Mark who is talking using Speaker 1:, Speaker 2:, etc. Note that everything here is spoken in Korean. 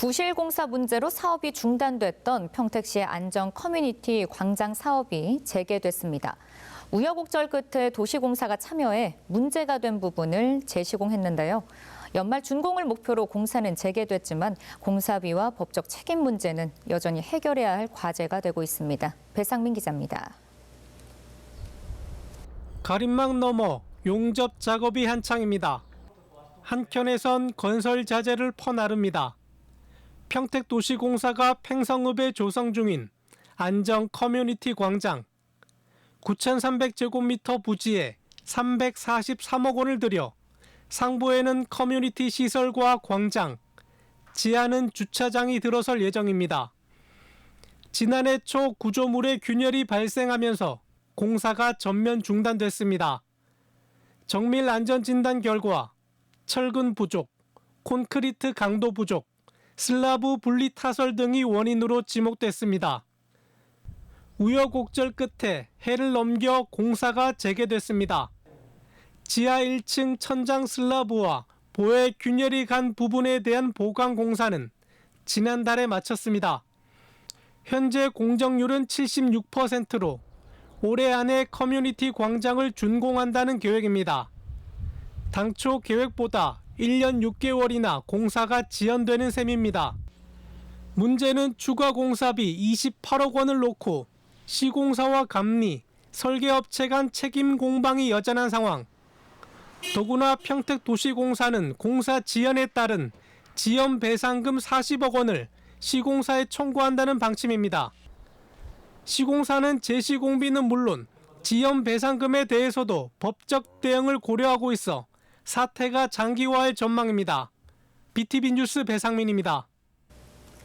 Speaker 1: 부실 공사 문제로 사업이 중단됐던 평택시의 안정 커뮤니티 광장 사업이 재개됐습니다. 우여곡절 끝에 도시공사가 참여해 문제가 된 부분을 재시공했는데요. 연말 준공을 목표로 공사는 재개됐지만 공사비와 법적 책임 문제는 여전히 해결해야 할 과제가 되고 있습니다. 배상민 기자입니다.
Speaker 2: 가림막 너머 용접 작업이 한창입니다. 한켠에선 건설 자재를 퍼나릅니다. 평택도시공사가 팽성읍에 조성 중인 안정 커뮤니티 광장 9,300제곱미터 부지에 343억 원을 들여 상부에는 커뮤니티 시설과 광장, 지하는 주차장이 들어설 예정입니다. 지난해 초 구조물의 균열이 발생하면서 공사가 전면 중단됐습니다. 정밀 안전 진단 결과 철근 부족, 콘크리트 강도 부족, 슬라브 분리 타설 등이 원인으로 지목됐습니다. 우여곡절 끝에 해를 넘겨 공사가 재개됐습니다. 지하 1층 천장 슬라브와 보해 균열이 간 부분에 대한 보강 공사는 지난달에 마쳤습니다. 현재 공정률은 76%로 올해 안에 커뮤니티 광장을 준공한다는 계획입니다. 당초 계획보다 1년 6개월이나 공사가 지연되는 셈입니다. 문제는 추가 공사비 28억 원을 놓고 시공사와 감리, 설계업체 간 책임 공방이 여전한 상황. 더구나 평택도시공사는 공사 지연에 따른 지연 배상금 40억 원을 시공사에 청구한다는 방침입니다. 시공사는 재시공비는 물론 지연 배상금에 대해서도 법적 대응을 고려하고 있어 사태가 장기화할 전망입니다. BTV 뉴스 배상민입니다.